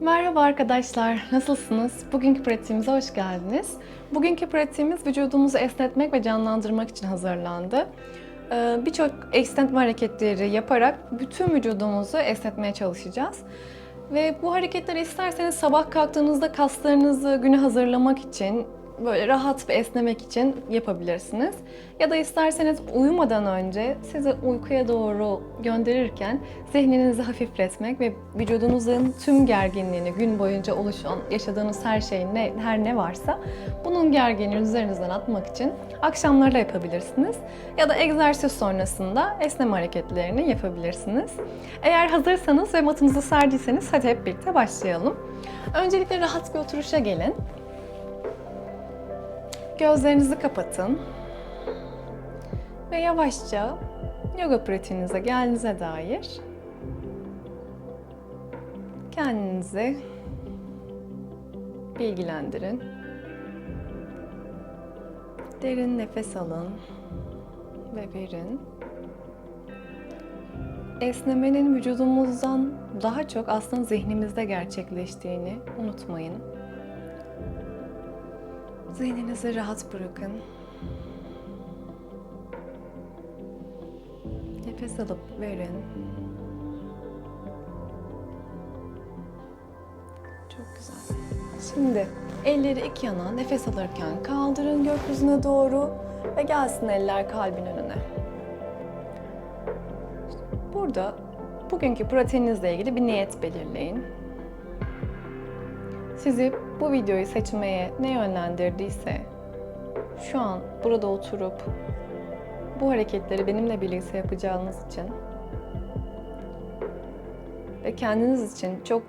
Merhaba arkadaşlar, nasılsınız? Bugünkü pratiğimize hoş geldiniz. Bugünkü pratiğimiz vücudumuzu esnetmek ve canlandırmak için hazırlandı. Ee, Birçok esnetme hareketleri yaparak bütün vücudumuzu esnetmeye çalışacağız. Ve bu hareketleri isterseniz sabah kalktığınızda kaslarınızı güne hazırlamak için, böyle rahat ve esnemek için yapabilirsiniz. Ya da isterseniz uyumadan önce sizi uykuya doğru gönderirken zihninizi hafifletmek ve vücudunuzun tüm gerginliğini gün boyunca oluşan, yaşadığınız her şey ne, her ne varsa bunun gerginliğini üzerinizden atmak için akşamları da yapabilirsiniz. Ya da egzersiz sonrasında esneme hareketlerini yapabilirsiniz. Eğer hazırsanız ve matınızı serdiyseniz hadi hep birlikte başlayalım. Öncelikle rahat bir oturuşa gelin. Gözlerinizi kapatın. Ve yavaşça yoga pratiğinize geldiğinize dair kendinizi bilgilendirin. Derin nefes alın ve verin. Esnemenin vücudumuzdan daha çok aslında zihnimizde gerçekleştiğini unutmayın. Zihninizi rahat bırakın. Nefes alıp verin. Çok güzel. Şimdi elleri iki yana nefes alırken kaldırın gökyüzüne doğru ve gelsin eller kalbin önüne. Burada bugünkü pratiğinizle ilgili bir niyet belirleyin. Sizi bu videoyu seçmeye ne yönlendirdiyse şu an burada oturup bu hareketleri benimle birlikte yapacağınız için ve kendiniz için çok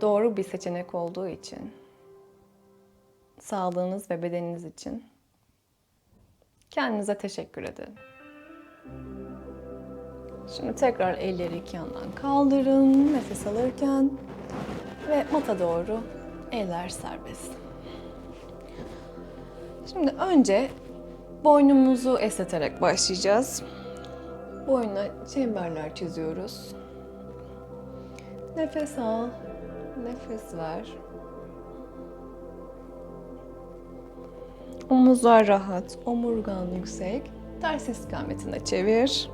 doğru bir seçenek olduğu için sağlığınız ve bedeniniz için kendinize teşekkür edin. Şimdi tekrar elleri iki yandan kaldırın nefes alırken ve mata doğru eller serbest. Şimdi önce boynumuzu esneterek başlayacağız. Boyuna çemberler çiziyoruz. Nefes al, nefes ver. Omuzlar rahat, omurgan yüksek. Ters istikametine çevir.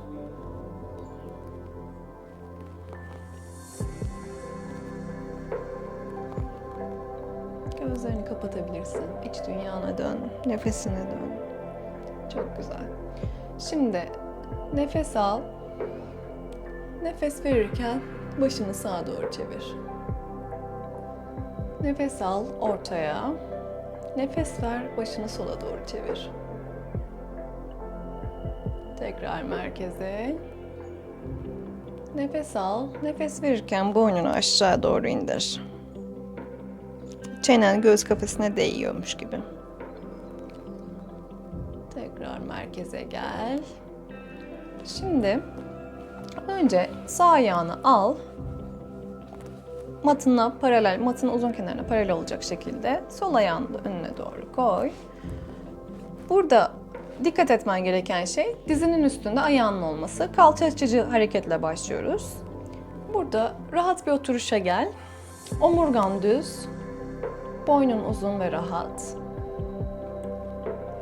Gözlerini kapatabilirsin. İç dünyana dön, nefesine dön. Çok güzel. Şimdi nefes al. Nefes verirken başını sağa doğru çevir. Nefes al ortaya. Nefes ver, başını sola doğru çevir. Tekrar merkeze. Nefes al. Nefes verirken boynunu aşağı doğru indir. Çenen göz kafesine değiyormuş gibi. Tekrar merkeze gel. Şimdi önce sağ ayağını al. Matına paralel, matın uzun kenarına paralel olacak şekilde sol ayağını da önüne doğru koy. Burada dikkat etmen gereken şey dizinin üstünde ayağının olması. Kalça açıcı hareketle başlıyoruz. Burada rahat bir oturuşa gel. Omurgan düz, boynun uzun ve rahat.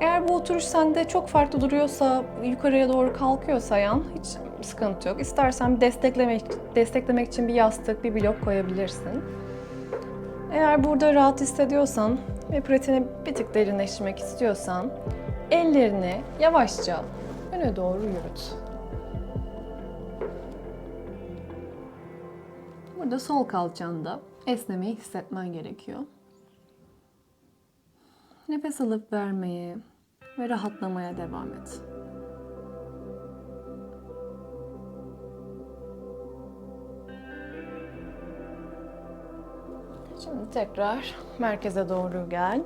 Eğer bu oturuş sende çok farklı duruyorsa, yukarıya doğru kalkıyorsa ayağın hiç sıkıntı yok. İstersen desteklemek, desteklemek için bir yastık, bir blok koyabilirsin. Eğer burada rahat hissediyorsan ve pratiğini bir tık derinleştirmek istiyorsan ellerini yavaşça öne doğru yürüt. Burada sol kalçanda esnemeyi hissetmen gerekiyor. Nefes alıp vermeye ve rahatlamaya devam et. Şimdi tekrar merkeze doğru gel.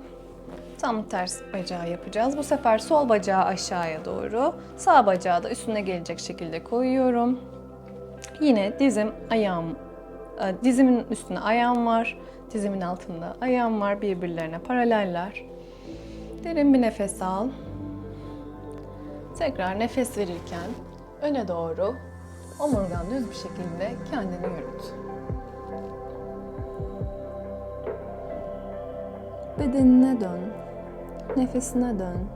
Tam ters bacağı yapacağız. Bu sefer sol bacağı aşağıya doğru, sağ bacağı da üstüne gelecek şekilde koyuyorum. Yine dizim, ayağım, e, dizimin üstünde ayağım var, dizimin altında ayağım var, birbirlerine paraleller. Derin bir nefes al. Tekrar nefes verirken öne doğru omurgan düz bir şekilde kendini yürüt. Bedenine dön. Nefesine dön.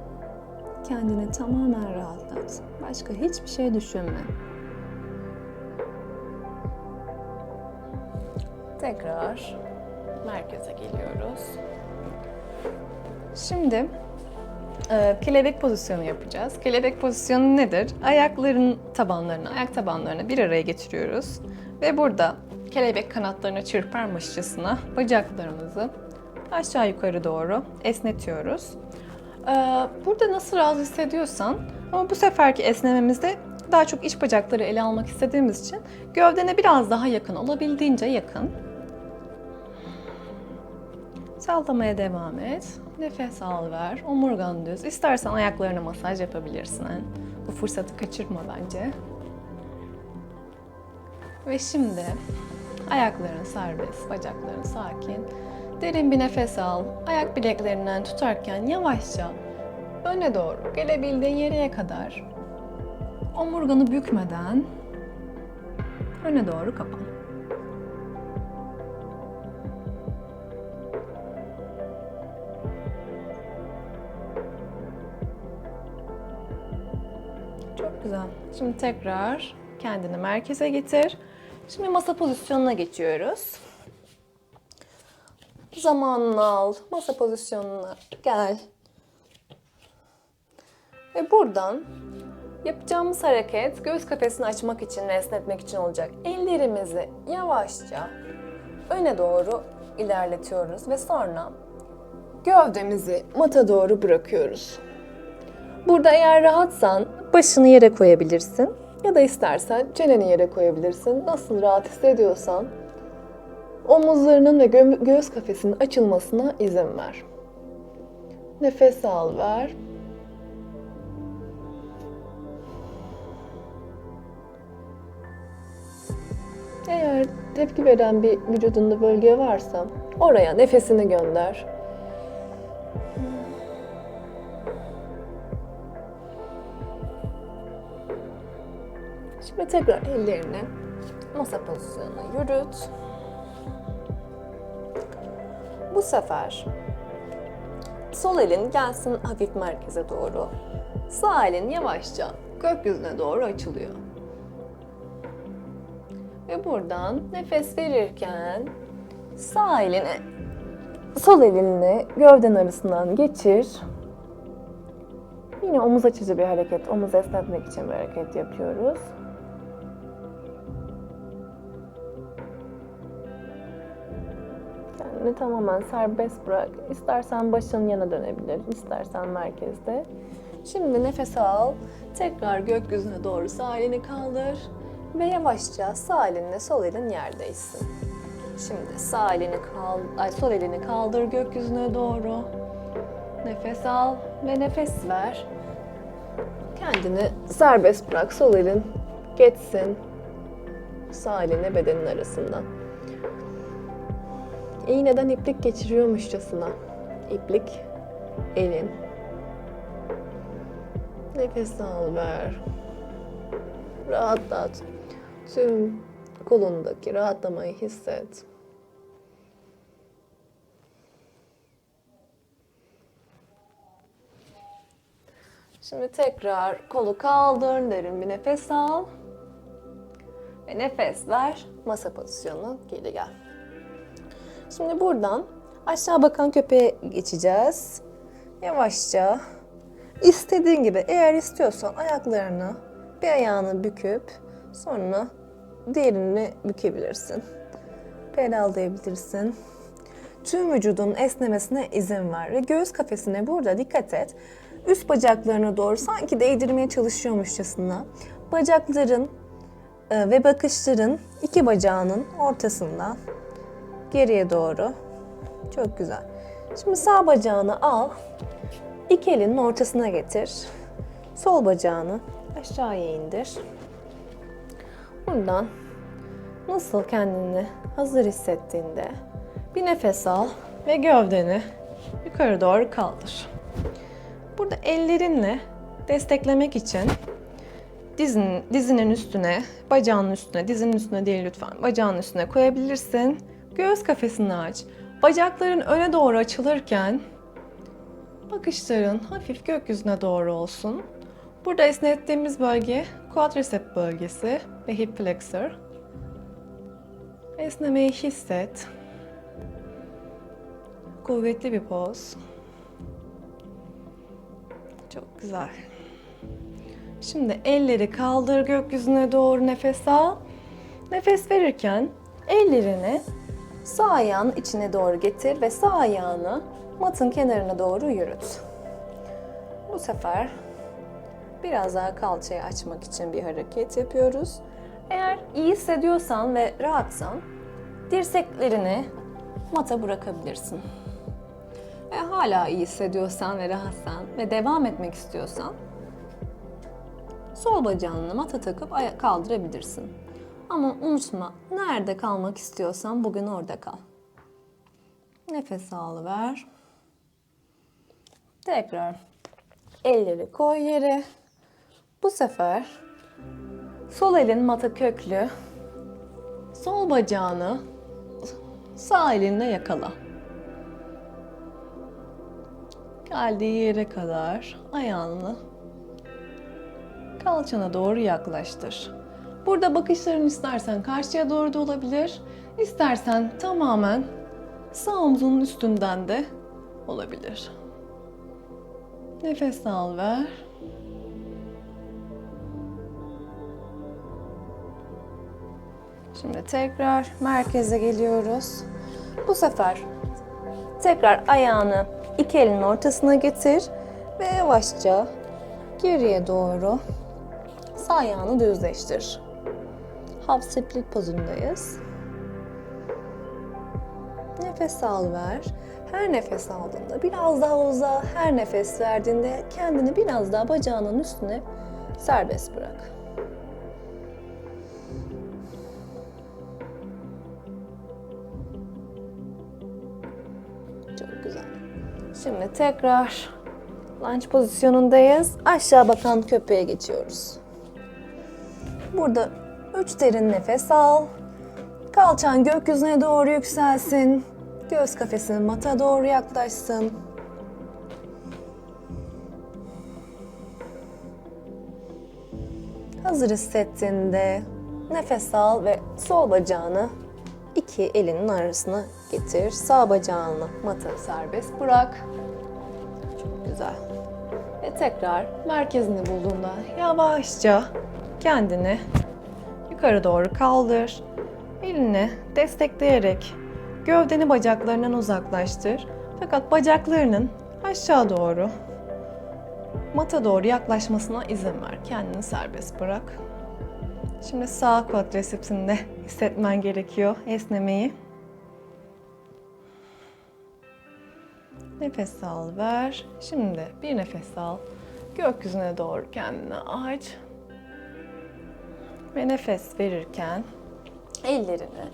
Kendini tamamen rahatlat. Başka hiçbir şey düşünme. Tekrar merkeze geliyoruz. Şimdi e, kelebek pozisyonu yapacağız. Kelebek pozisyonu nedir? Ayakların tabanlarını, ayak tabanlarını bir araya getiriyoruz. Ve burada kelebek kanatlarını çırparmışçasına bacaklarımızı aşağı yukarı doğru esnetiyoruz. E, burada nasıl rahat hissediyorsan ama bu seferki esnememizde daha çok iç bacakları ele almak istediğimiz için gövdene biraz daha yakın, olabildiğince yakın. Sallamaya devam et. Nefes al ver. Omurgan düz. İstersen ayaklarına masaj yapabilirsin. Bu fırsatı kaçırma bence. Ve şimdi ayakların serbest, bacakların sakin. Derin bir nefes al. Ayak bileklerinden tutarken yavaşça öne doğru gelebildiğin yere kadar omurganı bükmeden öne doğru kapan. Çok güzel. Şimdi tekrar kendini merkeze getir. Şimdi masa pozisyonuna geçiyoruz. Zamanını al. Masa pozisyonuna gel. Ve buradan yapacağımız hareket göğüs kafesini açmak için ve esnetmek için olacak. Ellerimizi yavaşça öne doğru ilerletiyoruz ve sonra gövdemizi mata doğru bırakıyoruz. Burada eğer rahatsan başını yere koyabilirsin ya da istersen çeneni yere koyabilirsin. Nasıl rahat hissediyorsan omuzlarının ve gö- göğüs kafesinin açılmasına izin ver. Nefes al ver. Eğer tepki veren bir vücudunda bölge varsa oraya nefesini gönder. Şimdi tekrar ellerini masa pozisyonuna yürüt. Bu sefer sol elin gelsin hafif merkeze doğru. Sağ elin yavaşça gökyüzüne doğru açılıyor. Ve buradan nefes verirken sağ elini sol elinle gövden arasından geçir. Yine omuz açıcı bir hareket, omuz esnetmek için bir hareket yapıyoruz. Kendini tamamen serbest bırak. İstersen başın yana dönebilir, istersen merkezde. Şimdi nefes al. Tekrar gökyüzüne doğru sağ elini kaldır. Ve yavaşça sağ elinle sol elin yerdeysin. Şimdi sağ elini kal, ay sol elini kaldır gökyüzüne doğru. Nefes al ve nefes ver. Kendini serbest bırak. Sol elin geçsin. Sağ elinle bedenin arasından. İğneden iplik geçiriyormuşçasına. İplik elin. Nefes al ver. Rahatlat. Tüm kolundaki rahatlamayı hisset. Şimdi tekrar kolu kaldır, derin bir nefes al. Ve nefes ver, masa pozisyonu geri gel. Şimdi buradan aşağı bakan köpeğe geçeceğiz. Yavaşça istediğin gibi eğer istiyorsan ayaklarını bir ayağını büküp sonra diğerini bükebilirsin. Pedallayabilirsin. Tüm vücudun esnemesine izin ver ve göğüs kafesine burada dikkat et. Üst bacaklarına doğru sanki değdirmeye çalışıyormuşçasına bacakların e, ve bakışların iki bacağının ortasında geriye doğru. Çok güzel. Şimdi sağ bacağını al. İki elinin ortasına getir. Sol bacağını aşağıya indir. Buradan nasıl kendini hazır hissettiğinde bir nefes al ve gövdeni yukarı doğru kaldır. Burada ellerinle desteklemek için dizin, dizinin üstüne, bacağının üstüne, dizinin üstüne değil lütfen, bacağının üstüne koyabilirsin. Göğüs kafesini aç. Bacakların öne doğru açılırken bakışların hafif gökyüzüne doğru olsun. Burada esnettiğimiz bölge quadricep bölgesi ve hip flexor. Esnemeyi hisset. Kuvvetli bir poz. Çok güzel. Şimdi elleri kaldır gökyüzüne doğru nefes al. Nefes verirken ellerini sağ ayağın içine doğru getir ve sağ ayağını matın kenarına doğru yürüt. Bu sefer biraz daha kalçayı açmak için bir hareket yapıyoruz. Eğer iyi hissediyorsan ve rahatsan dirseklerini mata bırakabilirsin. Ve hala iyi hissediyorsan ve rahatsan ve devam etmek istiyorsan sol bacağını mata takıp kaldırabilirsin. Ama unutma, nerede kalmak istiyorsan bugün orada kal. Nefes al ver. Tekrar elleri koy yere. Bu sefer sol elin mata köklü. Sol bacağını sağ elinle yakala. Geldiği yere kadar ayağını kalçana doğru yaklaştır. Burada bakışların istersen karşıya doğru da olabilir, istersen tamamen sağ omzunun üstünden de olabilir. Nefes al ver. Şimdi tekrar merkeze geliyoruz. Bu sefer tekrar ayağını iki elin ortasına getir ve yavaşça geriye doğru sağ ayağını düzleştir. Half split pozundayız. Nefes al ver. Her nefes aldığında biraz daha uza, her nefes verdiğinde kendini biraz daha bacağının üstüne serbest bırak. Çok güzel. Şimdi tekrar lunge pozisyonundayız. Aşağı bakan köpeğe geçiyoruz. Burada üç derin nefes al. Kalçan gökyüzüne doğru yükselsin. Göğüs kafesin mata doğru yaklaşsın. Hazır hissettiğinde nefes al ve sol bacağını iki elinin arasına getir. Sağ bacağını mata serbest bırak. Çok güzel. Ve tekrar merkezini bulduğunda yavaşça kendini yukarı doğru kaldır. Elini destekleyerek gövdeni bacaklarından uzaklaştır. Fakat bacaklarının aşağı doğru mata doğru yaklaşmasına izin ver. Kendini serbest bırak. Şimdi sağ quadricepsinde hissetmen gerekiyor esnemeyi. Nefes al, ver. Şimdi bir nefes al. Gökyüzüne doğru kendini aç. Ve nefes verirken ellerini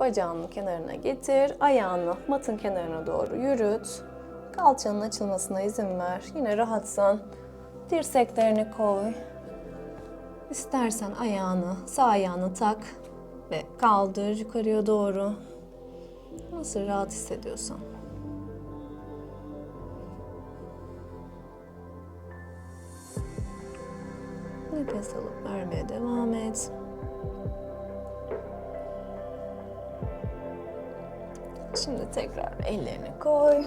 bacağının kenarına getir. Ayağını matın kenarına doğru yürüt. Kalçanın açılmasına izin ver. Yine rahatsan dirseklerini koy. İstersen ayağını, sağ ayağını tak ve kaldır yukarıya doğru. Nasıl rahat hissediyorsan. Nefes alıp vermeye devam et. Şimdi tekrar ellerini koy.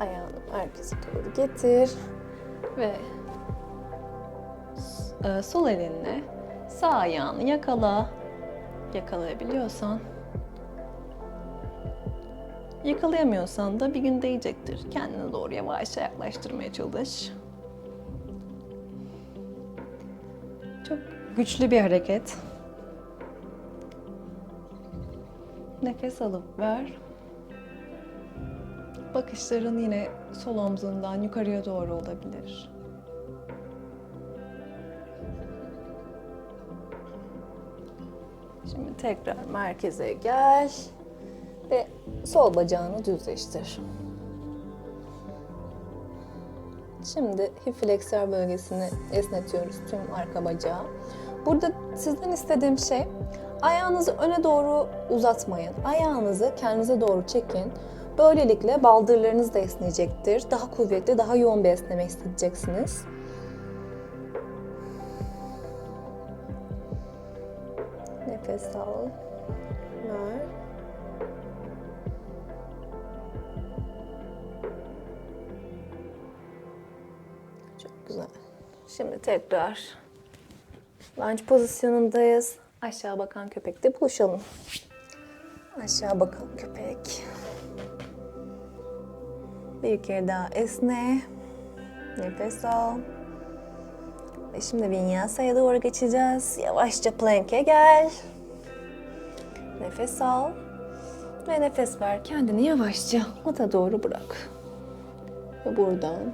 Ayağını merkeze doğru getir. Ve e, sol elinle sağ ayağını yakala. Yakalayabiliyorsan. Yakalayamıyorsan da bir gün değecektir. Kendine doğru yavaşça yaklaştırmaya çalış. Güçlü bir hareket. Nefes alıp ver. Bakışların yine sol omzundan yukarıya doğru olabilir. Şimdi tekrar merkeze gel ve sol bacağını düzleştir. Şimdi hip flexor bölgesini esnetiyoruz tüm arka bacağı. Burada sizden istediğim şey ayağınızı öne doğru uzatmayın. Ayağınızı kendinize doğru çekin. Böylelikle baldırlarınız da esneyecektir. Daha kuvvetli, daha yoğun bir esneme hissedeceksiniz. Nefes al. Ver. Çok güzel. Şimdi tekrar lunge pozisyonundayız. Aşağı bakan köpekte buluşalım. Aşağı bakan köpek. Bir kere daha esne. Nefes al. Ve şimdi vinyasa'ya doğru geçeceğiz. Yavaşça plank'e gel. Nefes al. Ve nefes ver. Kendini yavaşça mata doğru bırak. Ve buradan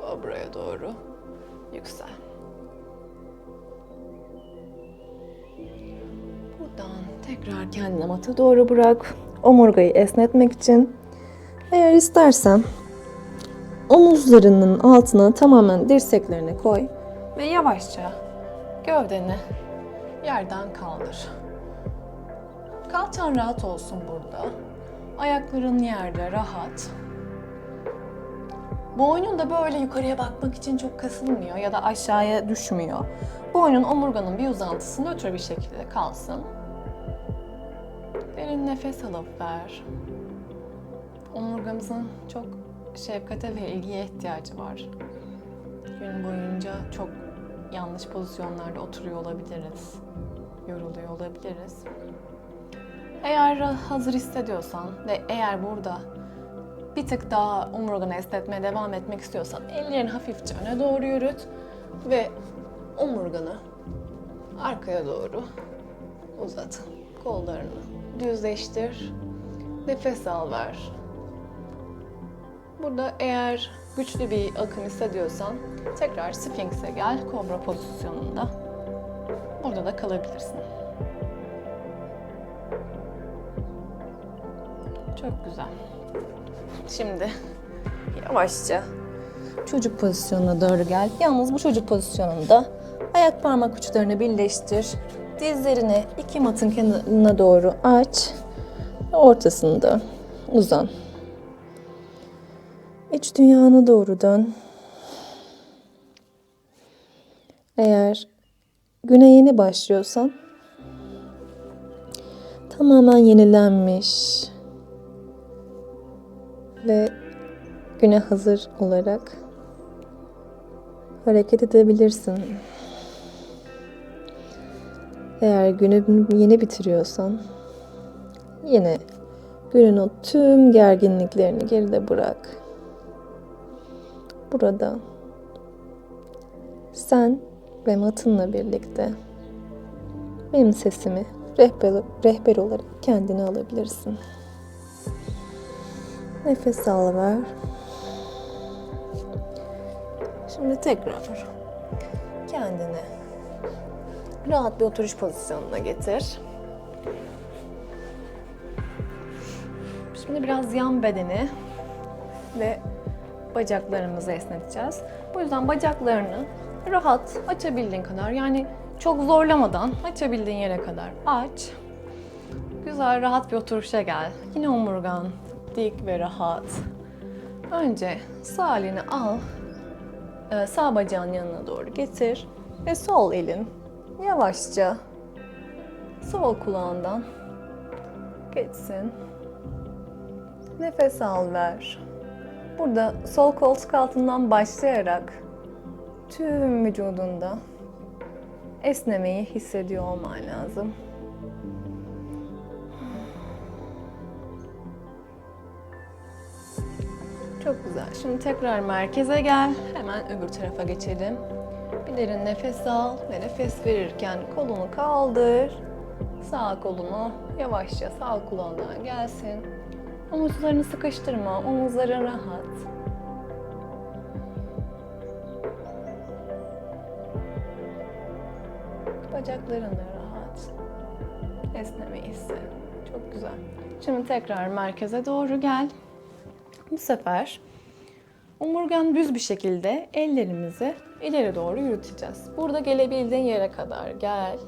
kobraya doğru yüksel. Tekrar kendini mata doğru bırak. Omurgayı esnetmek için. Eğer istersen omuzlarının altına tamamen dirseklerini koy ve yavaşça gövdeni yerden kaldır. Kalçan rahat olsun burada. Ayakların yerde rahat. Boynun da böyle yukarıya bakmak için çok kasılmıyor ya da aşağıya düşmüyor. Boynun omurganın bir uzantısı nötr bir şekilde kalsın. Derin nefes alıp ver. Omurgamızın çok şefkate ve ilgiye ihtiyacı var. Gün boyunca çok yanlış pozisyonlarda oturuyor olabiliriz. Yoruluyor olabiliriz. Eğer hazır hissediyorsan ve eğer burada bir tık daha omurganı esnetmeye devam etmek istiyorsan ellerini hafifçe öne doğru yürüt ve omurganı arkaya doğru uzat. Kollarını düzleştir. Nefes al ver. Burada eğer güçlü bir akım hissediyorsan tekrar Sphinx'e gel kobra pozisyonunda. Burada da kalabilirsin. Çok güzel. Şimdi yavaşça çocuk pozisyonuna doğru gel. Yalnız bu çocuk pozisyonunda ayak parmak uçlarını birleştir. Dizlerini iki matın kenarına doğru aç. Ortasında uzan. İç dünyana doğru dön. Eğer güne yeni başlıyorsan tamamen yenilenmiş ve güne hazır olarak hareket edebilirsin. Eğer günü yeni bitiriyorsan yine günün o tüm gerginliklerini geride bırak. Burada sen ve matınla birlikte benim sesimi rehber, rehber olarak kendine alabilirsin. Nefes al ver. Şimdi tekrar kendini rahat bir oturuş pozisyonuna getir. Şimdi biraz yan bedeni ve bacaklarımızı esneteceğiz. Bu yüzden bacaklarını rahat açabildiğin kadar yani çok zorlamadan açabildiğin yere kadar aç. Güzel rahat bir oturuşa gel. Yine omurgan dik ve rahat. Önce sağ elini al. e, Sağ bacağın yanına doğru getir. Ve sol elin yavaşça sol kulağından geçsin. Nefes al ver. Burada sol koltuk altından başlayarak tüm vücudunda esnemeyi hissediyor olman lazım. Çok güzel. Şimdi tekrar merkeze gel. Hemen öbür tarafa geçelim. Bir derin nefes al ve nefes verirken kolunu kaldır. Sağ kolunu yavaşça sağ kulağından gelsin. Omuzlarını sıkıştırma, omuzların rahat. Bacakların da rahat. Esnemeyi hisset. Çok güzel. Şimdi tekrar merkeze doğru gel. Bu sefer omurgan düz bir şekilde ellerimizi ileri doğru yürüteceğiz. Burada gelebildiğin yere kadar gel.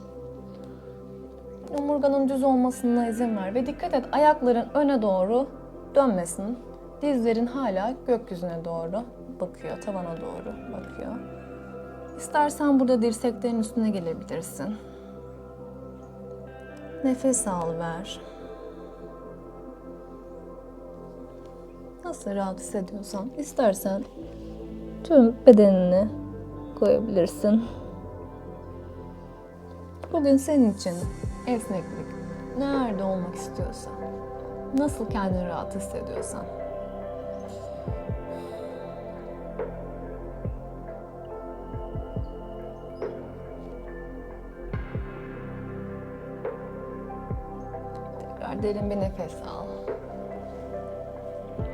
Omurganın düz olmasına izin ver ve dikkat et ayakların öne doğru dönmesin. Dizlerin hala gökyüzüne doğru bakıyor, tavana doğru bakıyor. İstersen burada dirseklerin üstüne gelebilirsin. Nefes al ver. Nasıl rahat hissediyorsan, istersen tüm bedenini koyabilirsin. Bugün senin için esneklik nerede olmak istiyorsan, nasıl kendini rahat hissediyorsan. Tekrar derin bir nefes al.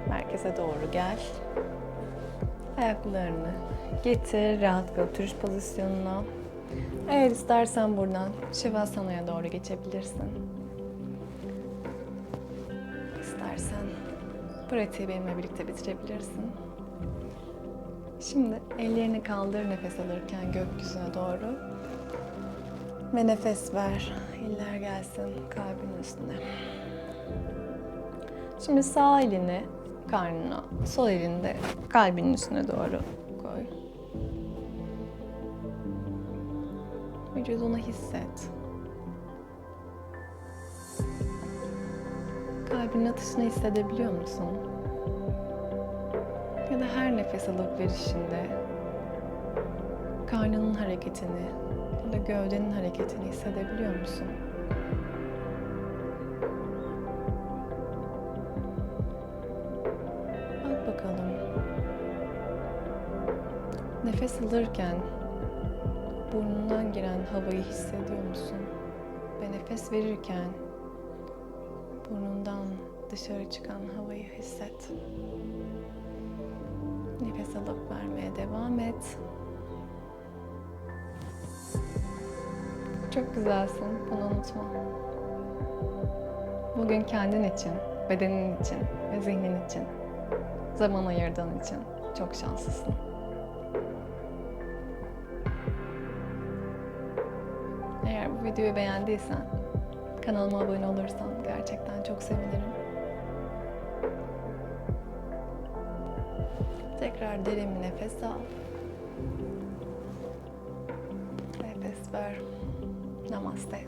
Merkeze doğru gel. Ayaklarını getir rahat bir oturuş pozisyonuna. Eğer istersen buradan Shivasana'ya doğru geçebilirsin. İstersen pratiği benimle birlikte bitirebilirsin. Şimdi ellerini kaldır nefes alırken gökyüzüne doğru. Ve nefes ver. İller gelsin kalbin üstüne. Şimdi sağ elini karnına, sol elini de kalbinin üstüne doğru koy. Vücudunu hisset. Kalbin atışını hissedebiliyor musun? Ya da her nefes alıp verişinde karnının hareketini ya da gövdenin hareketini hissedebiliyor musun? Nefes alırken burnundan giren havayı hissediyor musun? Ve nefes verirken burnundan dışarı çıkan havayı hisset. Nefes alıp vermeye devam et. Çok güzelsin, bunu unutma. Bugün kendin için, bedenin için ve zihnin için zaman ayırdığın için çok şanslısın. Videoyu beğendiysen, kanalıma abone olursan gerçekten çok sevinirim. Tekrar derin bir nefes al. Nefes ver. Namaste.